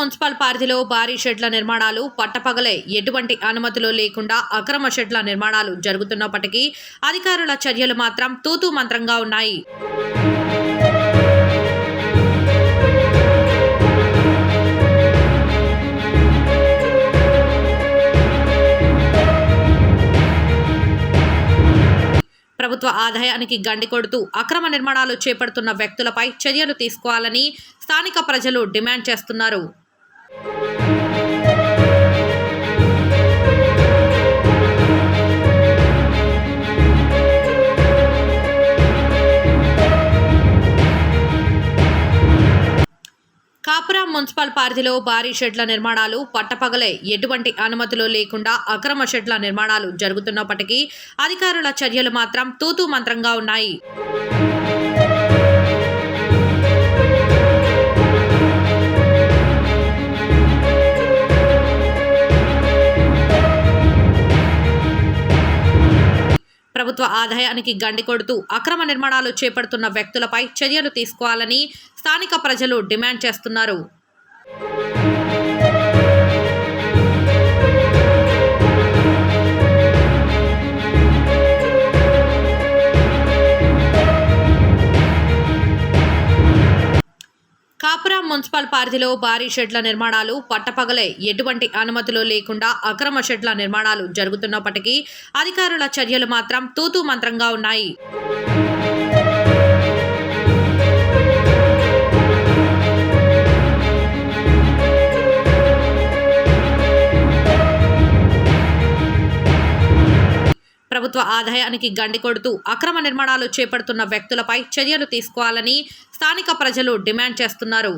Municipal పరిధిలో భారీ షెడ్ల నిర్మాణాలు పట్టపగలే ఎటువంటి అనుమతులు లేకుండా అక్రమ షెడ్ల నిర్మాణాలు జరుగుతున్నప్పటికీ అధికారుల చర్యలు మాత్రం తూతూ మంత్రంగా ఉన్నాయి. ప్రభుత్వ ఆదాయానికి గండి కొడుతూ అక్రమ నిర్మాణాలు చేపడుతున్న వ్యక్తులపై చర్యలు తీసుకోవాలని స్థానిక ప్రజలు డిమాండ్ చేస్తున్నారు. కాపురం మున్సిపల్ పరిధిలో భారీ షెడ్ల నిర్మాణాలు పట్టపగలే. ఎటువంటి అనుమతులు లేకుండా అక్రమ షెడ్ల నిర్మాణాలు జరుగుతున్నప్పటికీ అధికారుల చర్యలు మాత్రం తూతూ మంత్రంగా ఉన్నాయి. ప్రభుత్వ ఆదాయానికి గండి కొడుతూ అక్రమ నిర్మాణాలు చేపడుతున్న వ్యక్తులపై చర్యలు తీసుకోవాలని స్థానిక ప్రజలు డిమాండ్ చేస్తున్నారు. మున్సిపల్ పరిధిలో భారీ షెడ్ల నిర్మాణాలు పట్టపగలే ఎటువంటి అనుమతులు లేకుండా అక్రమ షెడ్ల నిర్మాణాలు జరుగుతున్నప్పటికీ అధికారుల చర్యలు మాత్రం తూతూ మంత్రంగా ఉన్నాయి. ప్రభుత్వ ఆదాయానికి గండి కొడుతూ అక్రమ నిర్మాణాలు చేపడుతున్న వ్యక్తులపై చర్యలు తీసుకోవాలని స్థానిక ప్రజలు డిమాండ్ చేస్తున్నారు.